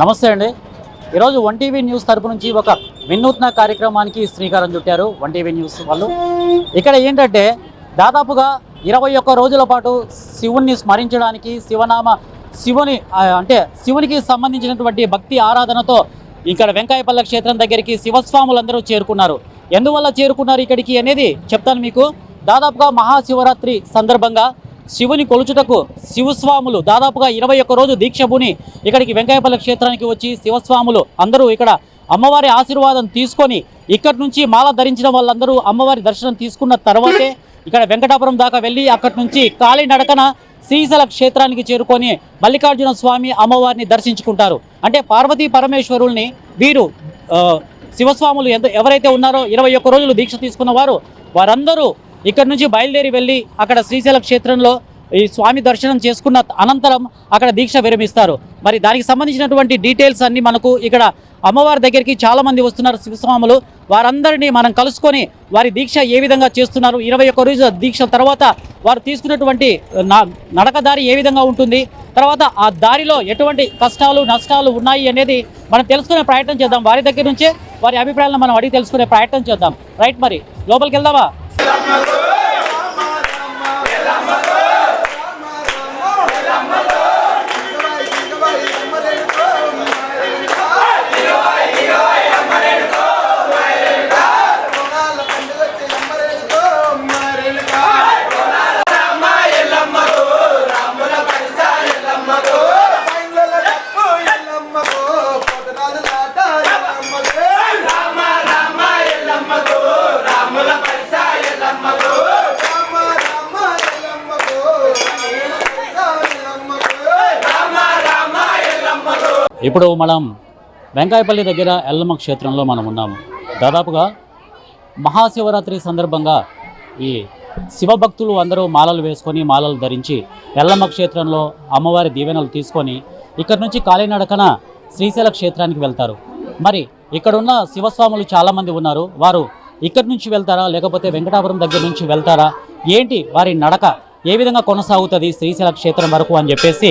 నమస్తే అండి. ఈరోజు వన్ టీవీ న్యూస్ తరపు నుంచి ఒక వినూత్న కార్యక్రమానికి శ్రీకారం చుట్టారు వన్ టీవీ న్యూస్ వాళ్ళు. ఇక్కడ ఏంటంటే దాదాపుగా ఇరవై ఒక్క రోజుల పాటు శివుణ్ణి స్మరించడానికి శివనామ శివుని అంటే శివునికి సంబంధించినటువంటి భక్తి ఆరాధనతో ఇక్కడ వెంకాయపల్ల క్షేత్రం దగ్గరికి శివస్వాములందరూ చేరుకున్నారు. ఎందువల్ల చేరుకున్నారు ఇక్కడికి అనేది చెప్తాను మీకు. దాదాపుగా మహాశివరాత్రి సందర్భంగా శివుని కొలుచుటకు శివస్వాములు దాదాపుగా ఇరవై ఒక్క రోజు దీక్షభూని ఇక్కడికి వెంకయ్యపల్లి క్షేత్రానికి వచ్చి శివస్వాములు అందరూ ఇక్కడ అమ్మవారి ఆశీర్వాదం తీసుకొని ఇక్కడి నుంచి మాల ధరించిన వాళ్ళందరూ అమ్మవారి దర్శనం తీసుకున్న తర్వాతే ఇక్కడ వెంకటాపురం దాకా వెళ్ళి అక్కడి నుంచి కాలినడకన శ్రీశల క్షేత్రానికి చేరుకొని మల్లికార్జున స్వామి అమ్మవారిని దర్శించుకుంటారు. అంటే పార్వతీ పరమేశ్వరుల్ని వీరు శివస్వాములు ఎంత ఎవరైతే ఉన్నారో ఇరవై ఒక్క రోజులు దీక్ష తీసుకున్న వారు వారందరూ ఇక్కడ నుంచి బయలుదేరి వెళ్ళి అక్కడ శ్రీశైల క్షేత్రంలో ఈ స్వామి దర్శనం చేసుకున్న అనంతరం అక్కడ దీక్ష విరమిస్తారు. మరి దానికి సంబంధించినటువంటి డీటెయిల్స్ అన్నీ మనకు ఇక్కడ అమ్మవారి దగ్గరికి చాలామంది వస్తున్నారు శివస్వాములు. వారందరినీ మనం కలుసుకొని వారి దీక్ష ఏ విధంగా చేస్తున్నారు ఇరవై ఒక్క రోజు దీక్ష తర్వాత వారు తీసుకున్నటువంటి నడకదారి నడక దారి ఏ విధంగా ఉంటుంది తర్వాత ఆ దారిలో ఎటువంటి కష్టాలు నష్టాలు ఉన్నాయి అనేది మనం తెలుసుకునే ప్రయత్నం చేద్దాం. వారి దగ్గర నుంచే వారి అభిప్రాయాలను మనం అడిగి తెలుసుకునే ప్రయత్నం చేద్దాం. రైట్ మరి లోపలికి వెళ్దామా? ఇప్పుడు మనం వెంకాయపల్లి దగ్గర ఎల్లమ్మ క్షేత్రంలో మనం ఉన్నాము దాదాపుగా మహాశివరాత్రి సందర్భంగా ఈ శివభక్తులు అందరూ మాలలు వేసుకొని మాలలు ధరించి ఎల్లమ్మ క్షేత్రంలో అమ్మవారి దీవెనలు తీసుకొని ఇక్కడ నుంచి కాలినడకన శ్రీశైల క్షేత్రానికి వెళ్తారు. మరి ఇక్కడున్న శివస్వాములు చాలామంది ఉన్నారు. వారు ఇక్కడి నుంచి వెళ్తారా లేకపోతే వెంకటాపురం దగ్గర నుంచి వెళ్తారా? ఏంటి వారి నడక? ఏ విధంగా కొనసాగుతుంది శ్రీశైల క్షేత్రం వరకు అని చెప్పేసి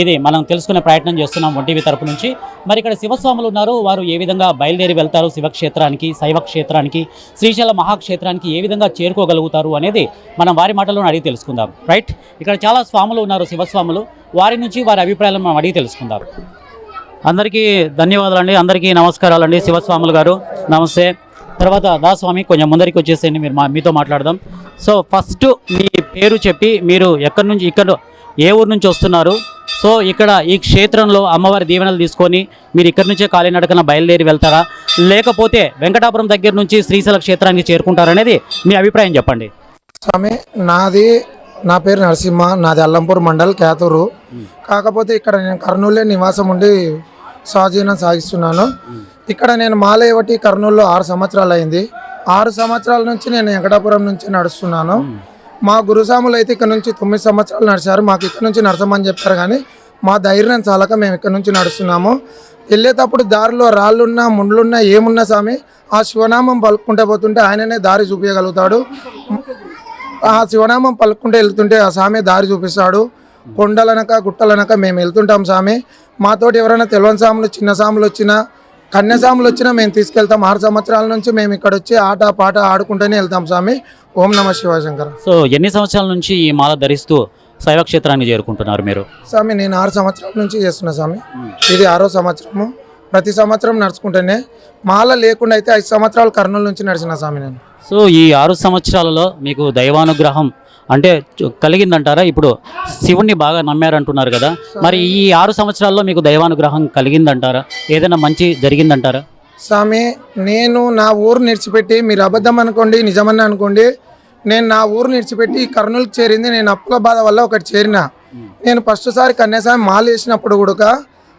ఇది మనం తెలుసుకునే ప్రయత్నం చేస్తున్నాం ఒంటివి తరపు నుంచి. మరి ఇక్కడ శివస్వాములు ఉన్నారు వారు ఏ విధంగా బయలుదేరి వెళ్తారు శివక్షేత్రానికి శైవ క్షేత్రానికి శ్రీశైల మహాక్షేత్రానికి ఏ విధంగా చేరుకోగలుగుతారు అనేది మనం వారి మాటలను అడిగి తెలుసుకుందాం. రైట్? ఇక్కడ చాలా స్వాములు ఉన్నారు శివస్వాములు. వారి నుంచి వారి అభిప్రాయాలను మనం అడిగి తెలుసుకుందాం. అందరికీ ధన్యవాదాలండి అందరికీ నమస్కారాలండి శివస్వాములు గారు. నమస్తే. తర్వాత దాస్వామి కొంచెం ముందరికి వచ్చేసేయండి మీరు మా మీతో మాట్లాడదాం. సో ఫస్ట్ మీ పేరు చెప్పి మీరు ఎక్కడి నుంచి ఇక్కడ ఏ ఊరు నుంచి వస్తున్నారు? సో ఇక్కడ ఈ క్షేత్రంలో అమ్మవారి దీవెనలు తీసుకొని మీరు ఇక్కడి నుంచే కాలినడకన బయలుదేరి వెళ్తారా? లేకపోతే వెంకటాపురం దగ్గర నుంచి శ్రీశైల క్షేత్రానికి చేరుకుంటారనేది మీ అభిప్రాయం చెప్పండి. స్వామి నాది నా పేరు నరసింహ నాది అల్లంపూర్ మండల్ కేతూరు. కాకపోతే ఇక్కడ నేను కర్నూలులో నివాసం ఉండి స్వాధీనం సాగిస్తున్నాను. ఇక్కడ నేను మాలయవటి కర్నూలులో ఆరు సంవత్సరాలు అయింది ఆరు సంవత్సరాల నుంచి నేను వెంకటాపురం నుంచి నడుస్తున్నాను. మా గురుస్వాములు అయితే ఇక్కడ నుంచి తొమ్మిది సంవత్సరాలు నడిచారు. మాకు ఇక్కడ నుంచి నడచమని చెప్పారు కానీ మా ధైర్యం చాలక మేము ఇక్కడ నుంచి నడుస్తున్నాము. వెళ్ళేటప్పుడు దారిలో రాళ్ళున్నా ముండ్లున్నా ఏమున్నా స్వామి ఆ శివనామం పలుకుంటే పోతుంటే ఆయననే దారి చూపించగలుగుతాడు ఆ శివనామం పలుకుంటే వెళ్తుంటే ఆ స్వామి దారి చూపిస్తాడు. కొండలనక గుట్టలనక మేము వెళ్తుంటాం స్వామి. మాతోటి ఎవరైనా తెలియని సాములు చిన్న సాములు వచ్చినా కన్య సాములు వచ్చినా మేము తీసుకెళ్తాం. ఆరు సంవత్సరాల నుంచి మేము ఇక్కడ వచ్చి ఆట పాట ఆడుకుంటూనే వెళ్తాం స్వామి. ఓం నమ శివశంకర. సో ఎన్ని సంవత్సరాల నుంచి ఈ మాల ధరిస్తూ శైవ క్షేత్రానికి చేరుకుంటున్నారు మీరు? స్వామి నేను ఆరు సంవత్సరాల నుంచి చేస్తున్నా స్వామి. ఇది ఆరో సంవత్సరము. ప్రతి సంవత్సరం నడుచుకుంటేనే మాల లేకుండా అయితే ఐదు సంవత్సరాలు కర్నూలు నుంచి నడిచిన స్వామి నేను. సో ఈ ఆరు సంవత్సరాలలో మీకు దైవానుగ్రహం అంటే కలిగిందంటారా? ఇప్పుడు శివుణ్ణి బాగా నమ్మారంటున్నారు కదా. మరి ఈ ఆరు సంవత్సరాల్లో మీకు దైవానుగ్రహం కలిగిందంటారా? ఏదైనా మంచి జరిగిందంటారా? స్వామి నేను నా ఊరు నిడిచిపెట్టి మీరు అబద్ధం అనుకోండి నిజమని అనుకోండి నేను నా ఊరు నిడిచిపెట్టి కర్నూలుకి చేరింది నేను అప్పుల బాధ వల్ల ఒకటి చేరిన. నేను ఫస్ట్ సారి కన్యాస్వామి మాల వేసినప్పుడు కూడా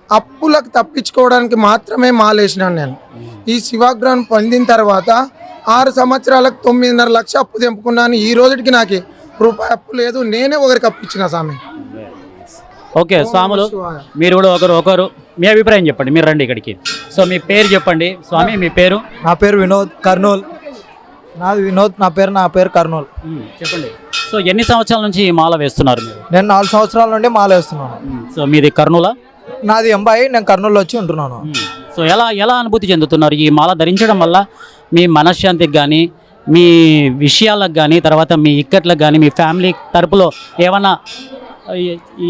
అప్పులకు తప్పించుకోవడానికి మాత్రమే మాల వేసినాను నేను. ఈ శివాగ్రహం పొందిన తర్వాత ఆరు సంవత్సరాలకు తొమ్మిదిన్నర లక్ష అప్పు తెంపుకున్నాను. ఈ రోజుకి నాకు రూపాయి అప్పు లేదు నేనే ఒకరికి అప్పు ఇచ్చిన స్వామి. ఓకే స్వాములు మీరు కూడా ఒకరు ఒకరు మీ అభిప్రాయం చెప్పండి మీరు రండి ఇక్కడికి. సో మీ పేరు చెప్పండి స్వామి మీ పేరు? నా పేరు వినోద్ కర్నూల్. నాది వినోద్ నా పేరు నా పేరు కర్నూల్. చెప్పండి. సో ఎన్ని సంవత్సరాల నుంచి ఈ మాల వేస్తున్నారు మీరు? నేను నాలుగు సంవత్సరాల నుండి మాల వేస్తున్నాను. సో మీది కర్నూలా? నాది ఎంబాయి నేను కర్నూలు వచ్చి ఉంటున్నాను. సో ఎలా ఎలా అనుభూతి చెందుతున్నారు ఈ మాల? ధరించడం వల్ల మీ మనశ్శాంతికి కానీ మీ విషయాలకు కానీ తర్వాత మీ ఇక్కట్లకు కానీ మీ ఫ్యామిలీ తరపులో ఏమన్నా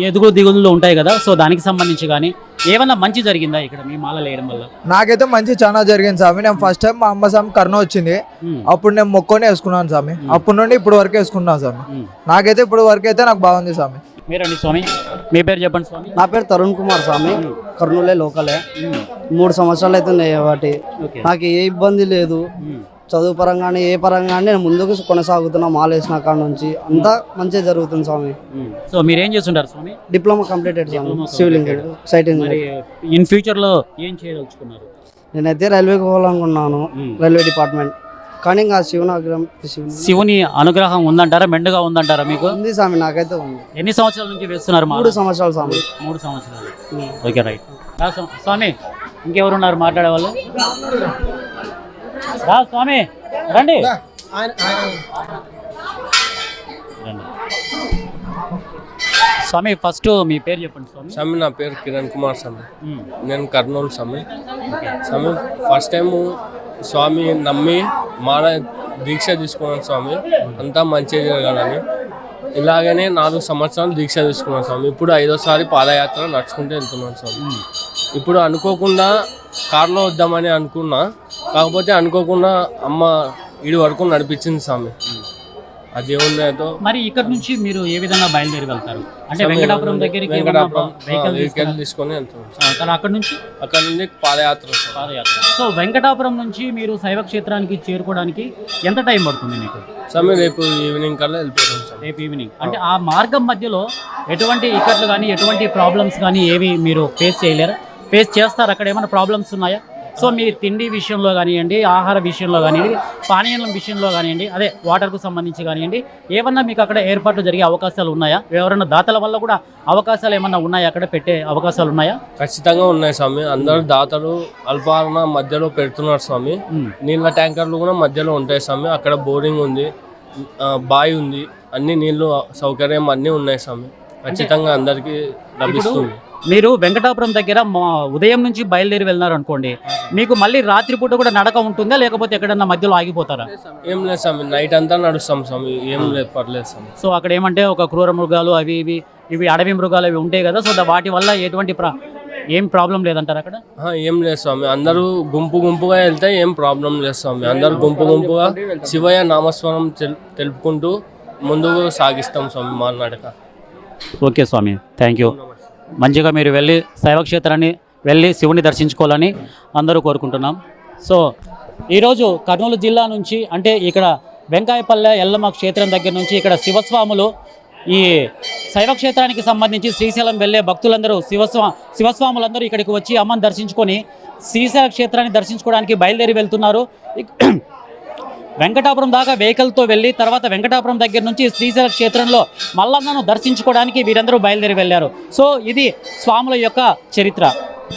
ఎదుగు దిగులు ఉంటాయి కదా సో దానికి సంబంధించి కానీ ఏమన్నా మంచి జరిగిందా ఇక్కడ మీ మాల వేయడం వల్ల? నాకైతే మంచి చాలా జరిగింది స్వామి. నేను ఫస్ట్ టైం మా అమ్మ స్వామి కర్నూలు వచ్చింది. అప్పుడు నేను మొక్కొని వేసుకున్నాను స్వామి. అప్పటి నుండి ఇప్పుడు వరకు వేసుకున్నాను స్వామి. నాకైతే ఇప్పుడు వరకు అయితే నాకు బాగుంది స్వామి. మీరండి స్వామి మీ పేరు చెప్పండి స్వామి. నా పేరు తరుణ్ కుమార్ స్వామి. కర్నూలే లోకలే. మూడు సంవత్సరాలు అవుతున్నాయి వాటి. నాకు ఏ ఇబ్బంది లేదు. చదువు పరంగానే ఏ పరంగానే నేను ముందుకు కొనసాగుతున్నా మాలేసిన కాడ నుంచి. అంతా మంచిగా జరుగుతుంది స్వామి. సో మీరు ఏం చేస్తుంటారు స్వామి? Diploma completed Swamy. Civil. Engineer site engineer in ఫ్యూచర్లో ఏం చేయదలుచుకున్నారు? నేనైతే రైల్వేకి పోవాలనుకున్నాను. Railway department. కానీ ఇంకా శివనాగ్రహం శివుని శివుని అనుగ్రహం ఉందంటారా? మెండుగా ఉందంటారా మీకు? ఉంది స్వామి నాకైతే ఉంది. ఎన్ని సంవత్సరాల నుంచి వేస్తున్నారు? మూడు సంవత్సరాలు స్వామి. మూడు సంవత్సరాలు. Okay right. స్వామి ఇంకెవరున్నారు మాట్లాడే వాళ్ళు? రా స్వామి రండి. రండి. స్వామి ఫస్ట్ మీ పేరు చెప్పండి స్వామి. స్వామి నా పేరు కిరణ్ కుమార్ స్వామి. నేను కర్నూలు స్వామి. స్వామి ఫస్ట్ టైం స్వామి నమ్మి మాల దీక్ష తీసుకున్నాను స్వామి. అంతా మంచిగా జరగాలని. ఇలాగనే నాలుగు సంవత్సరాలు దీక్ష తీసుకున్నాను స్వామి. ఇప్పుడు ఐదోసారి పాదయాత్ర నడుచుకుంటూ వెళ్తున్నాను స్వామి. ఇప్పుడు అనుకోకుండా కారులో వద్దామని అనుకున్నా కాకపోతే అనుకోకుండా అమ్మ ఇడి వరకు నడిపించింది స్వామి. ఆ దేవుని దయతో మరి ఇక్కడ నుంచి మీరు ఏ విధంగా బయలుదేరి వెళ్తారు? అంటే వెంకటాపురం దగ్గరికి వెంకటాపురం వెహికల్ తీసుకొని వెళ్తున్నాం అక్కడ నుంచి? అక్కడ నుండి పాదయాత్ర. పాదయాత్ర. సో వెంకటాపురం నుంచి మీరు శైవ క్షేత్రానికి చేరుకోవడానికి ఎంత టైం పడుతుంది మీకు? స్వామి రేపు ఈవినింగ్ కల్లా వెళ్ళిపోతాం. రేపు ఈవినింగ్ అంటే ఆ మార్గం మధ్యలో ఎటువంటి ఇక్కట్లు కానీ ఎటువంటి ప్రాబ్లమ్స్ కానీ ఏవి మీరు ఫేస్ చేయలేరు? ఫేస్ చేస్తారు? అక్కడ ఏమైనా ప్రాబ్లమ్స్ ఉన్నాయా? సో మీ తిండి విషయంలో కానివ్వండి ఆహార విషయంలో కానివ్వండి పానీయాల విషయంలో కానివ్వండి అదే వాటర్కు సంబంధించి కానివ్వండి ఏమన్నా మీకు అక్కడ ఏర్పాట్లు జరిగే అవకాశాలు ఉన్నాయా? ఎవరైనా దాతల వల్ల కూడా అవకాశాలు ఏమన్నా ఉన్నాయా? అక్కడ పెట్టే అవకాశాలు ఉన్నాయా? ఖచ్చితంగా ఉన్నాయి స్వామి. అందరు దాతలు అల్పారణ మధ్యలో పెడుతున్నారు స్వామి. మ్మ్. నీళ్ళ ట్యాంకర్లు కూడా మధ్యలో ఉంటాయి స్వామి. అక్కడ బోరింగ్ ఉంది. బావి ఉంది. అన్ని నీళ్ళు సౌకర్యం అన్నీ ఉన్నాయి స్వామి. ఖచ్చితంగా అందరికీ లభిస్తుంది. మీరు వెంకటాపురం దగ్గర మా ఉదయం నుంచి బయలుదేరి వెళ్ళినారు అనుకోండి మీకు మళ్ళీ రాత్రిపూట కూడా నడక ఉంటుందా? లేకపోతే ఎక్కడన్నా మధ్యలో ఆగిపోతారా? ఏం లేదు స్వామి నైట్ అంతా నడుస్తాం స్వామి. ఏం లేదు పర్లేదు స్వామి. సో అక్కడ ఏమంటే ఒక క్రూర మృగాలు అవి ఇవి ఇవి అడవి మృగాలు అవి ఉంటాయి కదా. సో వాటి వల్ల ఎటువంటి ప్రా ఏం ప్రాబ్లం లేదంటారు అక్కడ? ఏం లేదు స్వామి. అందరూ గుంపు గుంపుగా వెళ్తే ఏం ప్రాబ్లం లేదు స్వామి. అందరూ గుంపు గుంపుగా శివయ్య నామస్వరం తెల్- తెలుపుకుంటూ ముందుకు సాగిస్తాం స్వామి మా నడక ఓకే స్వామి. థ్యాంక్ యూ మంచిగా మీరు వెళ్ళి శైవక్షేత్రాన్ని వెళ్ళి శివుని దర్శించుకోవాలని అందరూ కోరుకుంటున్నాం. సో ఈరోజు కర్నూలు జిల్లా నుంచి అంటే ఇక్కడ వెంకాయపల్లె ఎల్లమ్మ క్షేత్రం దగ్గర నుంచి ఇక్కడ శివస్వాములు ఈ శైవ క్షేత్రానికి సంబంధించి శ్రీశైలం వెళ్ళే భక్తులందరూ శివస్వా శివస్వాములందరూ ఇక్కడికి వచ్చి అమ్మని దర్శించుకొని శ్రీశైల క్షేత్రాన్ని దర్శించుకోవడానికి బయలుదేరి వెళ్తున్నారు. వెంకటాపురం దాకా వెహికల్తో వెళ్ళి తర్వాత వెంకటాపురం దగ్గర నుంచి శ్రీశైల క్షేత్రంలో మల్లన్నను దర్శించుకోవడానికి వీరందరూ బయలుదేరి వెళ్ళారు. సో ఇది స్వాముల యొక్క చరిత్ర.